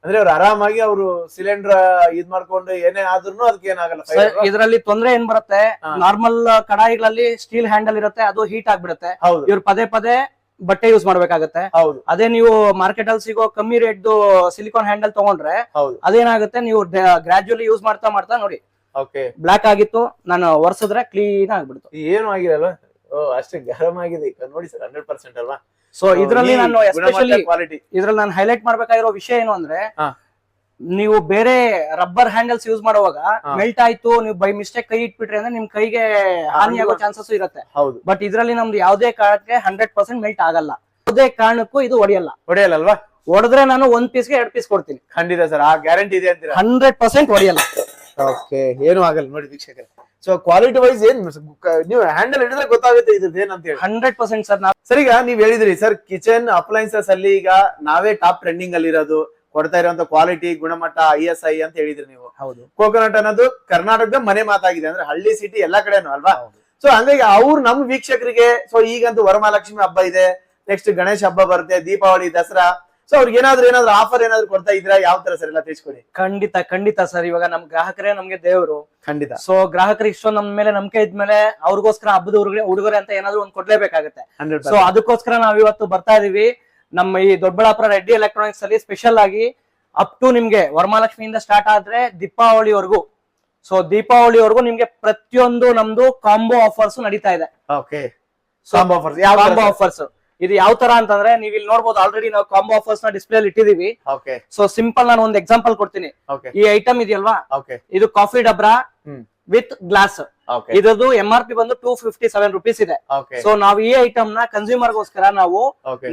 ಅಂದ್ರೆ ಅವ್ರು ಆರಾಮಾಗಿ ಅವರು ಸಿಲಿಂಡರ್ ಇದ್ ಮಾಡ್ಕೊಂಡು ಏನೇ ಆದ್ರೂ ಅದಕ್ಕೆ ಏನಾಗಲ್ಲ fire ಅಲ್ವಾ? ಇದರಲ್ಲಿ ತೊಂದ್ರೆ ಏನ್ ಬರುತ್ತೆ? ಹಾ. ನಾರ್ಮಲ್ ಕಡಾಯಿಗಳಲ್ಲಿ ಸ್ಟೀಲ್ ಹ್ಯಾಂಡಲ್ ಇರುತ್ತೆ ಅದು ಹೀಟ್ ಆಗ್ಬಿಡುತ್ತೆ. ಹೌದು. ಇವ್ರು ಪದೇ ಪದೇ ಬಟ್ಟೆ ಯೂಸ್ ಮಾಡ್ಬೇಕಾಗತ್ತೆ. ಹೌದು. ಅದೇ ನೀವು ಮಾರ್ಕೆಟ್ ಅಲ್ಲಿ ಸಿಗೋ ಕಮ್ಮಿ ರೇಟ್ ಸಿಲಿಕಾನ್ ಹ್ಯಾಂಡಲ್ ತಗೊಂಡ್ರೆ ಹೌದು. ಅದೇನಾಗುತ್ತೆ? ನೀವು ಗ್ರಾಜುಯಲಿ ಯೂಸ್ ಮಾಡ್ತಾ ಮಾಡ್ತಾ ನೋಡಿ. ಓಕೆ ಬ್ಲಾಕ್ ಆಗಿತ್ತು ನಾನು ಒರೆಸಿದ್ರೆ ಕ್ಲೀನ್ ಆಗ್ಬಿಡ್ತು. ಏನು ಆಗಿರಲ್ಲ. ಅಷ್ಟೇ ಗರಂ ಆಗಿದೆ. ಈಗ ನೋಡಿ ಸರ್ ಹಂಡ್ರೆಡ್ ಪರ್ಸೆಂಟ್ ಅಲ್ವಾ? ಸೊ ಇದ್ರಲ್ಲಿ ನಾನು ಎಸ್ಪೆಷಲಿ ಕ್ವಾಲಿಟಿ ಇದ್ರಲ್ಲಿ ನಾನು ಹೈಲೈಟ್ ಮಾಡ್ಬೇಕಾಗಿರೋ ವಿಷಯ ಏನು ಅಂದ್ರೆ ನೀವು ಬೇರೆ ರಬ್ಬರ್ ಹ್ಯಾಂಡಲ್ಸ್ ಯೂಸ್ ಮಾಡುವಾಗ. ಮೆಲ್ಟ್ ಆಯ್ತು ನೀವು ಬೈ ಮಿಸ್ಟೇಕ್ ಕೈ ಇಟ್ಬಿಟ್ರಿ ಅಂದ್ರೆ ನಿಮ್ ಕೈಗೆ ಹಾನಿ ಆಗೋ ಚಾನ್ಸಸ್ ಇರುತ್ತೆ. ಹೌದು. ಬಟ್ ಇದ್ರಲ್ಲಿ ನಮ್ದು ಯಾವುದೇ ಕಾರಣಕ್ಕೆ ಹಂಡ್ರೆಡ್ ಪರ್ಸೆಂಟ್ ಮೆಲ್ಟ್ ಆಗಲ್ಲ. ಯಾವುದೇ ಕಾರಣಕ್ಕೂ ಇದು ಹೊಡೆಯಲ್ಲ ಹೊಡೆಯಲ್ಲ ಅಲ್ವಾ ಹೊಡೆದ್ರೆ ನಾನು ಒಂದ್ ಪೀಸ್ಗೆ ಎರಡ್ ಪೀಸ್ ಕೊಡ್ತೀನಿ. ಖಂಡಿತ ಸರ್ ಆ ಗ್ಯಾರಂಟಿ ಇದೆ ಅಂತೀರಾ? ಹಂಡ್ರೆಡ್ ಪರ್ಸೆಂಟ್ ಹೊಡೆಯಲ್ಲ ಓಕೆ ಏನು ಆಗಲ್ಲ ನೋಡಿ ವೀಕ್ಷಕರೇ. ಸೊ ಕ್ವಾಲಿಟಿ ವೈಸ್ ಏನ್ ನೀವು ಹ್ಯಾಂಡಲ್ ಹಿಡಿದ್ರೆ ಗೊತ್ತಾಗುತ್ತೆ ಇದ್ರದ್ದು ಏನಂತ ಹೇಳಿ. ಹಂಡ್ರೆಡ್ ಪರ್ಸೆಂಟ್ ಸರ್ ನಾವು ಸರ್ ಈಗ ನೀವ್ ಹೇಳಿದ್ರಿ ಸರ್ ಕಿಚನ್ ಅಪ್ಲೈನ್ಸಸ್ ಅಲ್ಲಿ ಈಗ ನಾವೇ ಟಾಪ್ ಟ್ರೆಂಡಿಂಗ್ ಅಲ್ಲಿ ಇರೋದು ಕೊಡ್ತಾ ಇರುವಂತ ಕ್ವಾಲಿಟಿ ಗುಣಮಟ್ಟ ಐ ಎಸ್ ಐ ಅಂತ ಹೇಳಿದ್ರಿ ನೀವು. ಹೌದು. ಕೋಕೋನಟ್ ಅನ್ನೋದು ಕರ್ನಾಟಕದ ಮನೆ ಮಾತಾಗಿದೆ ಅಂದ್ರೆ ಹಳ್ಳಿ ಸಿಟಿ ಎಲ್ಲಾ ಕಡೆನು ಅಲ್ವಾ? ಸೊ ಹಂಗಾಗಿ ಅವ್ರು ನಮ್ ವೀಕ್ಷಕರಿಗೆ ಸೊ ಈಗಂತೂ ವರಮಹಾಲಕ್ಷ್ಮಿ ಹಬ್ಬ ಇದೆ ನೆಕ್ಸ್ಟ್ ಗಣೇಶ ಹಬ್ಬ ಬರುತ್ತೆ ದೀಪಾವಳಿ ದಸರಾ ಸೊ ಅವ್ರಿಗೆ ಏನಾದ್ರು ಏನಾದ್ರು ಆಫರ್ ಏನಾದ್ರು ಕೊಡ್ತಾ ಇದ್ರ ಯಾವ ತರ ಸರ್ ಎಲ್ಲ ತಿಳಿಸ್ಕೊಡಿ. ಖಂಡಿತ ಖಂಡಿತ ಸರ್ ಇವಾಗ ನಮ್ ಗ್ರಾಹಕರೇ ನಮ್ಗೆ ದೇವರು. ಖಂಡಿತ. ಸೊ ಗ್ರಾಹಕರು ಇಷ್ಟೊಂದು ನಮ್ ಮೇಲೆ ನಂಬಿಕೆ ಇದ್ಮೇಲೆ ಅವ್ರಿಗೋಸ್ಕರ ಹಬ್ಬದ ಹುಡುಗರೆ ಹುಡುಗರೆ ಅಂತ ಏನಾದ್ರು ಒಂದ್ ಕೊಡ್ಲೇಬೇಕಾಗುತ್ತೆ. ಸೊ ಅದಕ್ಕೋಸ್ಕರ ನಾವ್ ಇವತ್ತು ಬರ್ತಾ ಇದೀವಿ. ನಮ್ಮ ಈ ದೊಡ್ಡಬಳ್ಳಾಪುರ ರೆಡ್ಡಿ ಎಲೆಕ್ಟ್ರಾನಿಕ್ಸ್ ಅಲ್ಲಿ ಸ್ಪೆಷಲ್ ಆಗಿ ಅಪ್ ಟು ನಿಮ್ಗೆ ವರಮಹಾಲಕ್ಷ್ಮಿಯಿಂದ ಸ್ಟಾರ್ಟ್ ಆದ್ರೆ ದೀಪಾವಳಿವರೆಗೂ. ಸೊ ದೀಪಾವಳಿವರೆಗೂ ನಿಮ್ಗೆ ಪ್ರತಿಯೊಂದು ನಮ್ದು ಕಾಂಬೋ ಆಫರ್ಸ್ ನಡೀತಾ ಇದೆ. ಕಾಂಬೋ ಆಫರ್ಸ್ ಇದು ಯಾವ ತರ ಅಂತಂದ್ರೆ ನೀವು ಇಲ್ಲಿ ನೋಡಬಹುದು ಆಲ್ರೆಡಿ ನಾವು ಕಾಂಬೋ ಆಫರ್ಸ್ನ ಡಿಸ್ಪ್ಲೇ ಅಲ್ಲಿ ಇಟ್ಟಿದೀವಿ ಸೊ ಸಿಂಪಲ್ ನಾನು ಒಂದು ಎಕ್ಸಾಂಪಲ್ ಕೊಡ್ತೀನಿ. ಈ ಐಟಮ್ ಇದೆಯಲ್ವಾ? ಇದು ಕಾಫಿ ಡಬ್ರಾ ವಿತ್ ಗ್ಲಾಸ್ ಓಕೆ ಇದ್ರದ್ದು ಎಂ ಆರ್ ಪಿ ಬಂದು ಟೂ ಫಿಫ್ಟಿ ಸೆವೆನ್ ರುಪೀಸ್ ಇದೆ. ಸೊ ನಾವು ಈ ಐಟಮ್ನ ಕನ್ಸ್ಯೂಮರ್ ಗೋಸ್ಕರ ನಾವು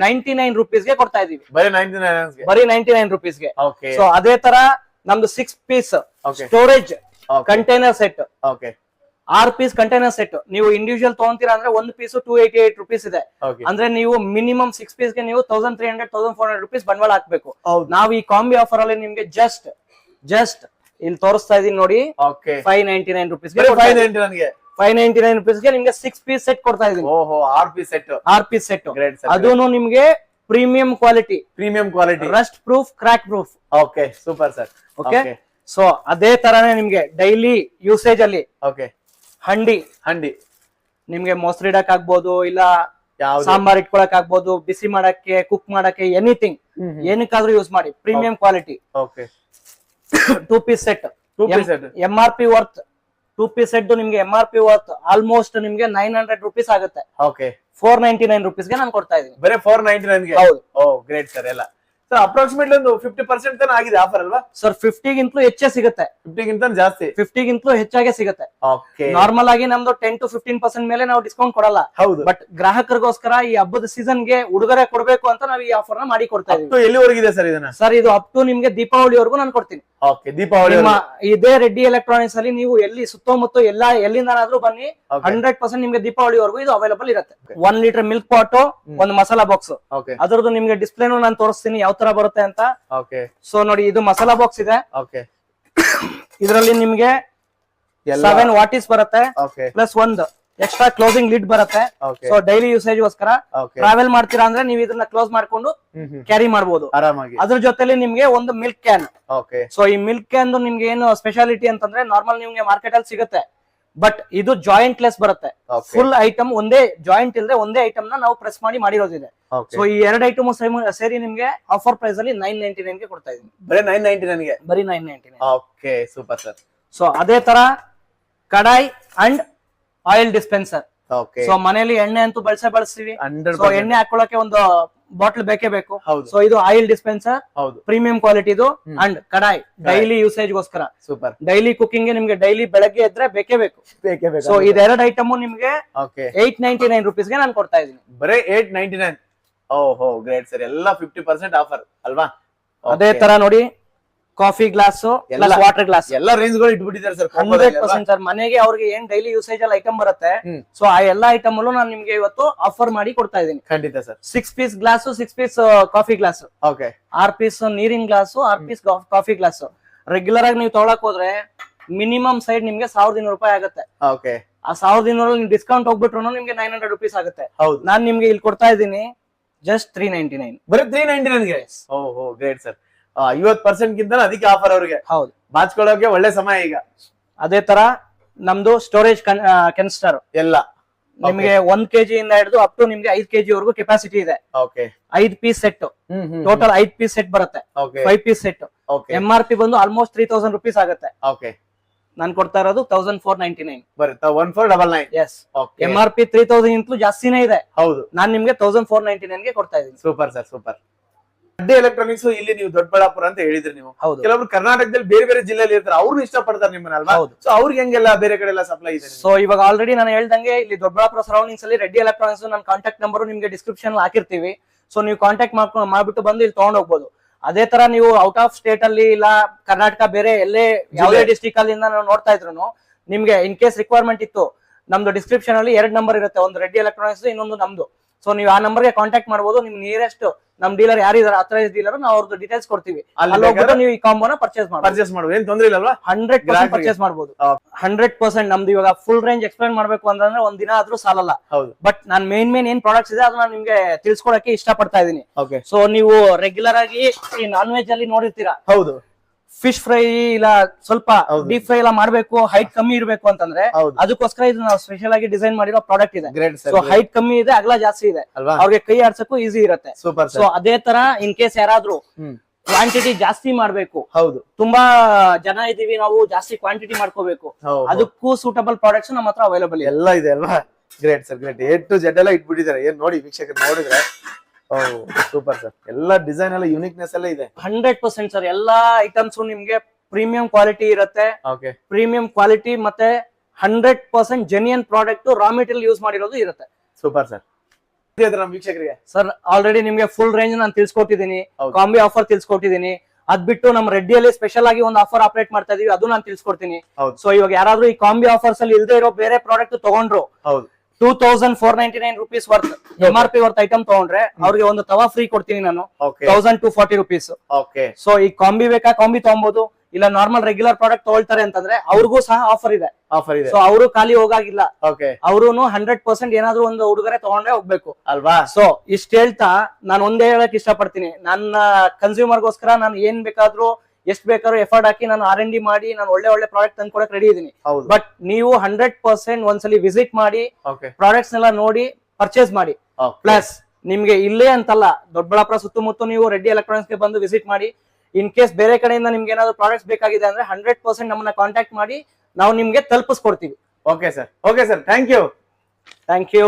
ನೈನ್ಟಿ ನೈನ್ ರುಪೀಸ್ಗೆ ಕೊಡ್ತಾ ಇದೀವಿ ಬರೀ ನೈನ್ಟಿ ನೈನ್ ರುಪೀಸ್ಗೆ. ಓಕೆ ಸೊ ಅದೇ ತರ ನಮ್ದು six piece storage container set okay R piece container set ನೀವು ಇಂಡಿವಿಜುವಲ್ ತಗೊಂತೀರಾ ಅಂದ್ರೆ ಒಂದು piece two eighty eight rupees ಇದೆ ಅಂದ್ರೆ ನೀವು ಮಿನಿಮಮ್ ಸಿಕ್ಸ್ ಪೀಸ್ಗೆ ನೀವು thousand three hundred thousand four hundred rupees ಬಂಡವಾಳ ಹಾಕ್ಬೇಕು. ಹೌದು. ನಾವು ಈ ಕಾಂಬಿ ಆಫರ್ ಅಲ್ಲಿ ನಿಮ್ಗೆ ಜಸ್ಟ್ ಜಸ್ಟ್ ಇಲ್ಲಿ ತೋರಿಸ್ತಾ ಇದೀನಿ ನೋಡಿ. Five ninety nine rupees five ninety nine ರುಪೀಸ್ಗೆ? ನಿಮ್ಗೆ ಸಿಕ್ಸ್ ಪೀಸ್ ಸೆಟ್ ಕೊಡ್ತಾ ಇದೀನಿ. ಆರ್ ಪಿ ಸೆಟ್ ಆರ್ ಪೀಸ್ ಸೆಟ್ ಅದೂ ನಿಮ್ಗೆ premium quality premium quality rust proof crack proof okay super sir okay so ಅದೇ ತರಾನೇ ನಿಮ್ಗೆ ಡೈಲಿ ಯೂಸೇಜ್ ಅಲ್ಲಿ ಓಕೆ ಹಂಡಿ. ಹಂಡಿ. ನಿಮ್ಗೆ ಮೊಸರು ಇಡಕ್ ಆಗ್ಬೋದು ಇಲ್ಲ ಸಾಂಬಾರ್ ಇಟ್ಕೊಳಕ್ ಆಗ್ಬೋದು ಬಿಸಿ ಮಾಡಕ್ಕೆ ಕುಕ್ ಮಾಡಕ್ಕೆ ಎನಿಥಿಂಗ್ ಏನಕ್ಕಾದ್ರೂ ಯೂಸ್ ಮಾಡಿ. Premium quality okay. Two piece set M R P worth two piece set ನಿಮ್ಗೆ M R P worth almost ನಿಮ್ಗೆ ನೈನ್ ಹಂಡ್ರೆಡ್ ರುಪೀಸ್ ಆಗುತ್ತೆ. ಓಕೆ. ಫೋರ್ ನೈನ್ಟಿ ನೈನ್ ರುಪೀಸ್ಗೆ ನಾನು ಕೊಡ್ತಾ ಇದೀನಿ ಬರೀ ಫೋರ್ ನೈನ್ಟಿ ನೈನ್ಗೆ ಹೌದು. ಓ ಗ್ರೇಟ್ ಸರ್ ಎಲ್ಲ. ಸರ್ ಅಪ್ರಾಕ್ಸಿಮೇಟ್ಲಿ ಒಂದು ಫಿಫ್ಟಿ ಪರ್ಸೆಂಟ್ ತನ ಆಗಿದೆ ಆಫರ್ ಅಲ್ವಾ? ಸರ್ ಫಿಫ್ಟಿಗಿಂತಲೂ ಹೆಚ್ಚೇ ಸಿಗುತ್ತೆ. ಫಿಫ್ಟಿಗಿಂತ ಜಾಸ್ತಿ? ಫಿಫ್ಟಿಗಿಂತಲೂ ಹೆಚ್ಚಾಗೆ ಸಿಗುತ್ತೆ. ನಾರ್ಮಲ್ ಆಗಿ ನಮ್ದು ಟೆನ್ ಟು ಫಿಫ್ಟೀನ್ ಪರ್ಸೆಂಟ್ ಮೇಲೆ ನಾವು ಡಿಸ್ಕೌಂಟ್ ಕೊಡಲ್ಲ. ಹೌದು. ಬಟ್ ಗ್ರಾಹಕರಿಗೋಸ್ಕರ ಈ ಹಬ್ಬದ ಸೀಸನ್ಗೆ ಉಡುಗೊರೆ ಕೊಡಬೇಕು ಅಂತ ನಾವು ಈ ಆಫರ್ನ ಮಾಡಿ ಕೊಡ್ತಾ ಅಪ್ ಎಲ್ಲಿವರೆಗಿದೆ ಸರ್ ಇದನ್ನ? ಸರ್ ಇದು ಅಪ್ ಟು ನಿಮ್ಗೆ ದೀಪಾವಳಿವರೆಗೂ ನಾನು ಕೊಡ್ತೀನಿ. ಓಕೆ ದೀಪಾವಳಿ ಇದೇ ರೆಡ್ಡಿ ಎಲೆಕ್ಟ್ರಾನಿಕ್ಸ್ ಅಲ್ಲಿ ನೀವು ಎಲ್ಲಿ ಸುತ್ತಮುತ್ತ ಎಲ್ಲ ಎಲ್ಲಿಂದಾದ್ರೂ ಬನ್ನಿ. ಹಂಡ್ರೆಡ್ ಪರ್ಸೆಂಟ್ ನಿಮ್ಗೆ ದೀಪಾವಳಿವರೆಗೂ ಇದು ಅವೈಲಬಲ್ ಇರುತ್ತೆ. ಒನ್ ಲೀಟರ್ ಮಿಲ್ಕ್ ಪಾಟ್ ಒಂದು ಮಸಾಲಾ ಬಾಕ್ಸ್ ಅದ್ರದ್ದು ನಿಮ್ಗೆ ಡಿಸ್ಪ್ಲೇನು ನಾನು ತೋರಿಸ್ತೀನಿ ಯಾವ ತರ ಬರುತ್ತೆ ಅಂತ. ಓಕೆ ಸೊ ನೋಡಿ ಇದು ಮಸಾಲಾ ಬಾಕ್ಸ್ ಇದೆ. ಇದರಲ್ಲಿ ನಿಮ್ಗೆ ಸೆವೆನ್ ವಾಟೀಸ್ ಬರುತ್ತೆ. ಪ್ಲಸ್ ಒಂದ್ ಎಕ್ಸ್ಟ್ರಾ ಕ್ಲೋಸಿಂಗ್ ಲಿಡ್ ಬರುತ್ತೆ. ಸೊ ಡೈಲಿ ಯೂಸೇಜ್ ಗೋಸ್ಕರ ಟ್ರಾವೆಲ್ ಮಾಡ್ತೀರಾ ಅಂದ್ರೆ ನೀವು ಇದನ್ನ ಕ್ಲೋಸ್ ಮಾಡ್ಕೊಂಡು ಕ್ಯಾರಿ ಮಾಡಬಹುದು ಆರಾಮಾಗಿ. ಅದ್ರ ಜೊತೆಲಿ ನಿಮ್ಗೆ ಒಂದು ಮಿಲ್ಕ್ ಕ್ಯಾನ್ ಓಕೆ ಸೊ ಈ ಮಿಲ್ಕ್ ಕ್ಯಾನ್ ನಿಮ್ಗೆ ಏನು ಸ್ಪೆಷಾಲಿಟಿ ಅಂತಂದ್ರೆ ನಾರ್ಮಲ್ ನಿಮ್ಗೆ ಮಾರ್ಕೆಟ್ ಅಲ್ಲಿ ಸಿಗುತ್ತೆ. ಬಟ್ ಇದು ಜಾಯಿಂಟ್ ಲೆಸ್ ಬರುತ್ತೆ ಫುಲ್ ಐಟಮ್ ಒಂದೇ ಜಾಯಿಂಟ್ ಇಲ್ಲದೆ ಒಂದೇ ಐಟಮ್ನ ನಾವು ಪ್ರೆಸ್ ಮಾಡಿ ಮಾಡಿರೋದಿದೆ ಸೊ ಈ ಎರಡು ಐಟಮ್ ಸೇರಿ ನಿಮ್ಗೆ ಆಫರ್ ಪ್ರೈಸ್ ಅಲ್ಲಿ ನೈನ್ ನೈನ್ಟಿ ನೈನ್ಗೆ ಕೊಡ್ತಾ ಇದೀನಿ ಬರೀ ನೈನ್ ನೈನ್ಟಿ ನನ್ಗೆ ಬರೀ nine ninety nine okay super sir so ಅದೇ ತರ kadai and oil dispenser okay so ಮನೆಯಲ್ಲಿ ಎಣ್ಣೆ ಅಂತೂ ಬಳಸೇ ಬಳಸ್ತೀವಿ. ಎಣ್ಣೆ ಹಾಕೊಳ್ಳಕ್ಕೆ ಒಂದು ಬಾಟ್ಲ್ ಬೇಕೇ ಬೇಕು. ಹೌದು. ಸೊ ಇದು ಆಯಿಲ್ ಡಿಸ್ಪೆನ್ಸರ್ ಹೌದು. ಪ್ರೀಮಿಯಂ ಕ್ವಾಲಿಟಿ ಇದು ಅಂಡ್ ಕಡಾಯಿ. ಡೈಲಿ ಯೂಸೇಜ್ ಗೋಸ್ಕರ ಸೂಪರ್ ಡೈಲಿ ಕುಕಿಂಗ್ಗೆ ನಿಮ್ಗೆ ಡೈಲಿ ಬೆಳಗ್ಗೆ ಎದ್ರೆ ಬೇಕೇ ಬೇಕು. ಬೇಕೇ ಸೊ ಬೇಕು ಇದೆರಡು ಐಟಮ್ ನಿಮ್ಗೆ ಏಟ್ ನೈನ್ಟಿ ನೈನ್ ರುಪೀಸ್ಗೆ ನಾನು ಕೊಡ್ತಾ ಇದೀನಿ ಬರೀ ಏಟ್ ನೈನ್ಟಿ ನೈನ್ ಓಹೋ ಗ್ರೇಟ್ ಸರ್ ಎಲ್ಲ ಫಿಫ್ಟಿ ಪರ್ಸೆಂಟ್ ಆಫರ್ ಅಲ್ವಾ? ಅದೇ ತರ ನೋಡಿ. ಕಾಫಿ ಗ್ಲಾಸ್ ಎಲ್ಲ- ವಾಟರ್ ಗ್ಲಾಸ್ ಎಲ್ಲ ರೇಂಜ್ಗಳು ಇಟ್ಬಿಟ್ಟಿದ್ದಾರೆ ಸರ್ ಹಂಡ್ರೆಡ್ ಪರ್ಸೆಂಟ್ ಸರ್ ಮನೆಗೆ ಅವ್ರಿಗೆ ಏನ್ ಡೈಲಿ ಯೂಸೇಜ್ ಅಲ್ಲಿ ಐಟಮ್ ಬರುತ್ತೆ. ಸೊ ಆ ಎಲ್ಲಾ ಐಟಮ್ ಅಲ್ಲೂ ನಾನು ನಿಮ್ಗೆ ಇವತ್ತು ಆಫರ್ ಮಾಡಿ ಕೊಡ್ತಾ ಇದ್ದೀನಿ. ಖಂಡಿತ sir six piece glass six piece coffee glass okay R piece ನೀರಿನ ಗ್ಲಾಸ್ ಆರ್ ಪೀಸ್ ಕಾಫಿ ಗ್ಲಾಸ್ ರೆಗ್ಯುಲರ್ ಆಗಿ ನೀವು ತೊಗೊಳಕ್ ಹೋದ್ರೆ ಮಿನಿಮಮ್ ಸೈಡ್ ನಿಮ್ಗೆ ಸಾವಿರದ ಇನ್ನೂರು ರೂಪಾಯಿ ಆಗುತ್ತೆ. ಓಕೆ ಆ ಸಾವಿರದ ಇನ್ನೂರಲ್ಲಿ ನೀವು ಡಿಸ್ಕೌಂಟ್ ಹೋಗ್ಬಿಟ್ರು ನಿಮ್ಗೆ ನೈನ್ ಹಂಡ್ರೆಡ್ ರುಪೀಸ್ ಆಗುತ್ತೆ. ಹೌದು. ನಾನ್ ನಿಮ್ಗೆ ಇಲ್ಲಿ ಕೊಡ್ತಾ ಇದ್ದೀನಿ ಜಸ್ಟ್ ತ್ರೀ ನೈನ್ಟಿ ನೈನ್ ಬರೀ ತ್ರೀ ನೈನ್ಟಿ ನೈನ್ ಓಹೋ ಗ್ರೇಟ್ ಸರ್ ಐವತ್ ಪರ್ಸೆಂಟ್ ಗಿಂತ ಅದಕ್ಕೆ ಆಫರ್ ಅವ್ರಿಗೆ. ಹೌದು. ಬಾಚ್ಕೊಳ್ಳೋಕೆ ಒಳ್ಳೆ ಸಮಯ ಈಗ. ಅದೇ ತರ ನಮ್ದು ಸ್ಟೋರೇಜ್ ಕೆನ್ಸ್ಟರ್ ಎಲ್ಲ. ನಿಮ್ಗೆ ಒಂದ್ ಕೆಜಿ ಇಂದ ಹಿಡಿದು ಅಪ್ ಟು ನಿಮ್ಗೆ ಐದ್ ಕೆಜಿ ವರೆಗೂ ಕೆಪಾಸಿಟಿ ಇದೆ. ಐದ್ ಪೀಸ್ ಸೆಟ್ ಟೋಟಲ್ ಐದ್ ಪೀಸ್ ಸೆಟ್ ಬರುತ್ತೆ. Okay five piece set M R P ಬಂದು ಆಲ್ಮೋಸ್ಟ್ ತ್ರೀ ತೌಸಂಡ್ ರುಪೀಸ್ ಆಗುತ್ತೆ. ಓಕೆ ನಾನು ಕೊಡ್ತಾ ಇರೋದು ತೌಸಂಡ್ ಫೋರ್ ನೈನ್ಟಿ ನೈನ್ ಬರುತ್ತೆ one four double nine is M R P three thousand ಇಂತಲೂ ಜಾಸ್ತಿನೇ ಇದೆ. ಹೌದು. ನಾನ್ ನಿಮ್ಗೆ ತೌಸಂಡ್ ಫೋರ್ ನೈನ್ಟಿ ನೈನ್ಗೆ ಕೊಡ್ತಾ ಇದ್ದೀನಿ. ಸೂಪರ್ ಸರ್ ಸೂಪರ್ ಅಡ್ಡಿ ಎಲೆಕ್ಟ್ರಾನಿಕ್ಸ್ ಇಲ್ಲಿ ನೀವು ದೊಡ್ಡಬಳ್ಳಾಪುರ ಅಂತ ಹೇಳಿದ್ರಿ ನೀವು. ಕೆಲವರು ಕರ್ನಾಟಕದಲ್ಲಿ ಬೇರೆ ಬೇರೆ ಜಿಲ್ಲೆಯಲ್ಲಿ ಇರ್ತಾರೆ ಅವ್ರು ಇಷ್ಟಪಡ್ತಾರೆ ನಿಮ್ಮನ್ನ ಅಲ್ವಾ? ಹೌದು. ಸೊ ಅವ್ರಿಗೆ ಹೆಂಗೆಲ್ಲ ಬೇರೆ ಕಡೆ ಎಲ್ಲ ಸಪ್ಲೈ ಇದೆ ಸೊ ಇವಾಗ ಆಲ್ರೆಡಿ ನಾನು ಹೇಳ್ದಂಗೆ ಇಲ್ಲಿ ದೊಡ್ಡಬಳ್ಳಾಪುರ ಸರೌಂಡಿಂಗ್ಸ್ ಅಲ್ಲಿ ರೆಡ್ಡಿ ಎಲೆಕ್ಟ್ರಾನಿಕ್ಸ್ ನನ್ನ ಕಾಂಟ್ಯಾಕ್ಟ್ ನಂಬರ್ ನಿಮ್ಗೆ ಡಿಸ್ಕ್ರಿಪ್ಷನ್ ಹಾಕಿರ್ತೀವಿ. ಸೊ ನೀವು ಕಾಂಟ್ಯಾಕ್ಟ್ ಮಾಡ್ಕೊಂಡು ಮಾಡ್ಬಿಟ್ಟು ಬಂದು ಇಲ್ಲಿ ತಗೊಂಡ್ ಹೋಗ್ಬೋದು. ಅದೇ ತರ ನೀವು ಔಟ್ ಆಫ್ ಸ್ಟೇಟ್ ಅಲ್ಲಿ ಇಲ್ಲ ಕರ್ನಾಟಕ ಬೇರೆ ಎಲ್ಲೇ ಯಾವುದೇ ಡಿಸ್ಟಿಕ್ ಅಲ್ಲಿ ನಾವು ನೋಡ್ತಾ ಇದ್ರು ನಿಮ್ಗೆ ಇನ್ ಕೇಸ್ ರಿಕ್ವೈರ್ಮೆಂಟ್ ಇತ್ತು ನಮ್ದು ಡಿಸ್ಕ್ರಿಪ್ಷನ್ ಅಲ್ಲಿ ಎರಡು ನಂಬರ್ ಇರುತ್ತೆ ಒಂದು ರೆಡ್ಡಿ ಎಲೆಕ್ಟ್ರಾನಿಕ್ಸ್ ಇನ್ನೊಂದು ನಮ್ದು. ಸೊ ನೀವು ಆ ನಂಬರ್ಗೆ ಕಾಂಟ್ಯಾಕ್ಟ್ ಮಾಡಬಹುದು ನಿಮ್ ನಿಯರೆಸ್ಟ್ ನಮ್ ಡೀಲರ್ ಯಾರಿದಾರೆ ಅಥರೈಸ್ ಡೀಲರ್ ನಾವು ಅವ್ರದ್ದು ಡೀಟೇಲ್ಸ್ ಕೊಡ್ತೀವಿ. ಅಲ್ಲಿ ಅಲ್ಲಿ ಹೋಗ್ಬಿಟ್ಟು ನೀವು ಈ ಕಾಂಬೋನ ಪರ್ಚೇಸ್ ಮಾಡ್ಬೋದು. ಪರ್ಚೇಸ್ ಮಾಡುದು ಏನ್ ತೊಂದ್ರೆ ಇಲ್ಲಲ್ವಾ? Hundred percent. ಪರ್ಚೇಸ್ ಮಾಡಬಹುದು. ಹಂಡ್ರೆಡ್ ಪರ್ಸೆಂಟ್ ನಮ್ದು ಇವಾಗ ಫುಲ್ ರೇಂಜ್ ಎಕ್ಸ್ಪ್ಲೈನ್ ಮಾಡ್ಬೇಕು ಅಂತಂದ್ರೆ ಒಂದ್ ದಿನ ಆದ್ರೂ ಸಾಲಲ್ಲ. ಹೌದು. ಬಟ್ ನಾನ್ ಮೇನ್ ಮೇನ್ ಏನ್ ಪ್ರಾಡಕ್ಟ್ಸ್ ಇದೆ ಅದನ್ನ ನಿಮ್ಗೆ ತಿಳ್ಸ್ಕೊಡಕ್ಕೆ ಇಷ್ಟಪಡ್ತಾ ಇದೀನಿ ಓಕೆ ಸೊ ನೀವು ರೆಗ್ಯುಲರ್ ಆಗಿ ಈ ನಾನ್ ವೆಜ್ ಅಲ್ಲಿ ನೋಡಿರ್ತೀರಾ? ಹೌದು. ಫಿಶ್ ಫ್ರೈ ಇಲ್ಲ ಸ್ವಲ್ಪ. ಡೀಪ್ ಫ್ರೈ ಎಲ್ಲ ಮಾಡಬೇಕು ಹೈಟ್ ಕಮ್ಮಿ ಇರಬೇಕು ಅಂತಂದ್ರೆ ಅದಕ್ಕೋಸ್ಕರ ಇದು ನಾವು ಸ್ಪೆಷಲ್ ಆಗಿ ಡಿಸೈನ್ ಮಾಡಿರೋ ಪ್ರಾಡಕ್ಟ್ ಇದೆ. ಸೊ ಹೈಟ್ ಕಮ್ಮಿ ಇದೆ ಅಗಲ ಜಾಸ್ತಿ ಇದೆ. ಅಲ್ವಾ? ಅವ್ರಿಗೆ ಕೈ ಆಡ್ಸಕ್ಕೂ ಈಸಿ ಇರುತ್ತೆ. ಸೂಪರ್ ಸೊ ಅದೇ ತರ ಇನ್ ಕೇಸ್ ಯಾರಾದ್ರೂ ಕ್ವಾಂಟಿಟಿ ಜಾಸ್ತಿ ಮಾಡ್ಬೇಕು. ಹೌದು. ತುಂಬಾ ಜನ ಇದೀವಿ ನಾವು ಜಾಸ್ತಿ ಕ್ವಾಂಟಿಟಿ ಮಾಡ್ಕೋಬೇಕು. ಅದಕ್ಕೂ ಸೂಟಬಲ್ ಪ್ರಾಡಕ್ಟ್ಸ್ ನಮ್ಮ ಹತ್ರ ಅವೈಲೇಬಲ್ ಎಲ್ಲ ಇದೆ ಅಲ್ವಾ? Great sir great A to Z ಎಲ್ಲ ಇಟ್ಬಿಟ್ಟಿದ್ದಾರೆ. ಏನ್ ನೋಡಿ ವೀಕ್ಷಕರು ನೋಡಿದ್ರೆ. ಸೂಪರ್ ಸರ್ ಎಲ್ಲ ಡಿಸೈನ್ ಎಲ್ಲ ಯುನಿಕ್ನೆಸ್ ಎಲ್ಲ ಇದೆ. ಹಂಡ್ರೆಡ್ ಪರ್ಸೆಂಟ್ ಸರ್ ಎಲ್ಲಾ ಐಟಮ್ಸ್ ನಿಮ್ಗೆ ಪ್ರೀಮಿಯಂ ಕ್ವಾಲಿಟಿ ಇರುತ್ತೆ. ಓಕೆ ಪ್ರೀಮಿಯಂ ಕ್ವಾಲಿಟಿ ಮತ್ತೆ hundred percent genuine product raw material use ಮಾಡಿರೋದು ಇರುತ್ತೆ. ಸೂಪರ್ ಸರ್ ನಮ್ಮ ವೀಕ್ಷಕರಿಗೆ? ಸರ್ ಆಲ್ರೆಡಿ ನಿಮ್ಗೆ ಫುಲ್ ರೇಂಜ್ ನಾನು ತಿಳ್ಸ್ಕೊಟ್ಟಿದ್ದೀನಿ ಕಾಂಬಿ ಆಫರ್ ತಿಳ್ಸ್ಕೊಟ್ಟಿದ್ದೀನಿ ಅದ್ ಬಿಟ್ಟು ನಮ್ಮ ರೆಡ್ಡಿಯಲ್ಲಿ ಸ್ಪೆಷಲ್ ಆಗಿ ಒಂದು ಆಫರ್ ಆಪರೇಟ್ ಮಾಡ್ತಾ ಇದೀವಿ ಅದು ನಾನು ತಿಳ್ಸ್ಕೊಡ್ತೀನಿ. ಹೌದು. ಸೊ ಇವಾಗ ಯಾರಾದ್ರೂ ಈ ಕಾಂಬಿ ಆಫರ್ಸ್ ಅಲ್ಲಿ ಇಲ್ದೇ ಇರೋ ಬೇರೆ ಪ್ರಾಡಕ್ಟ್ ತಗೊಂಡ್ರು ಹೌದು. Two thousand four ninety nine rupees worth M R P worth item ತಗೊಂಡ್ರೆ ಅವ್ರಿಗೆ ಒಂದು ತವಾ ಫ್ರೀ ಕೊಡ್ತೀನಿ ನಾನು. Thousand two forty rupees so ಈ ಕಾಂಬಿ ಬೇಕಾ? ಕಾಂಬಿ ತಗೊಬಹುದು ಇಲ್ಲ ನಾರ್ಮಲ್ ರೆಗ್ಯುಲರ್ ಪ್ರಾಡಕ್ಟ್ ತಗೊಳ್ತಾರೆ ಅಂತಂದ್ರೆ ಅವ್ರಿಗೂ ಸಹ ಆಫರ್ ಇದೆ. ಆಫರ್ ಇದೆ. ಸೊ ಅವರು ಖಾಲಿ ಹೋಗಾಗಿಲ್ಲ. ಅವರು ಹಂಡ್ರೆಡ್ ಪರ್ಸೆಂಟ್ ಏನಾದ್ರು ಒಂದು ಉಡುಗೊರೆ ತಗೊಂಡೇ ಹೋಗ್ಬೇಕು. ಅಲ್ವಾ? ಸೊ ಇಷ್ಟ ಹೇಳ್ತಾ ನಾನು ಒಂದೇ ಹೇಳಕ್ ಇಷ್ಟಪಡ್ತೀನಿ. ನನ್ನ ಕನ್ಸ್ಯೂಮರ್ಗೋಸ್ಕರ ನಾನು ಏನ್ ಬೇಕಾದ್ರೂ ಎಷ್ಟ್ ಬೇಕಾದ್ರೂ ಎಫರ್ಟ್ ಹಾಕಿ ನಾನು ಆರ್ ಎನ್ ಡಿ ಮಾಡಿ ನಾನು ಒಳ್ಳೆ ಒಳ್ಳೆ ಪ್ರಾಡಕ್ಟ್ ತಂದ್ಕೊಡಕ್ ರೆಡಿ ಇದೀನಿ. ಬಟ್ ನೀವು ಹಂಡ್ರೆಡ್ ಪರ್ಸೆಂಟ್ ಒಂದ್ಸಲಿ ವಿಸಿಟ್ ಮಾಡಿ ಪ್ರಾಡಕ್ಟ್ಸ್ ನೆಲ್ಲ ನೋಡಿ ಪರ್ಚೇಸ್ ಮಾಡಿ. ಪ್ಲಸ್ ನಿಮ್ಗೆ ಇಲ್ಲೇ ಅಂತಲ್ಲ ದೊಡ್ಡಬಳ್ಳಾಪುರ ಸುತ್ತಮುತ್ತ ನೀವು ರೆಡ್ಡಿ ಎಲೆಕ್ಟ್ರಾನಿಕ್ಸ್ಗೆ ಬಂದು ವಿಸಿಟ್ ಮಾಡಿ ಇನ್ ಕೇಸ್ ಬೇರೆ ಕಡೆಯಿಂದ ನಿಮ್ಗೆ ಏನಾದ್ರು ಪ್ರಾಡಕ್ಟ್ಸ್ ಬೇಕಾಗಿದೆ ಅಂದ್ರೆ ಹಂಡ್ರೆಡ್ ಪರ್ಸೆಂಟ್ ನಮ್ಮನ್ನ ಕಾಂಟ್ಯಾಕ್ಟ್ ಮಾಡಿ ನಾವು ನಿಮ್ಗೆ ತಲುಪಿಸ್ಕೊಡ್ತೀವಿ. Okay sir okay sir thank you thank you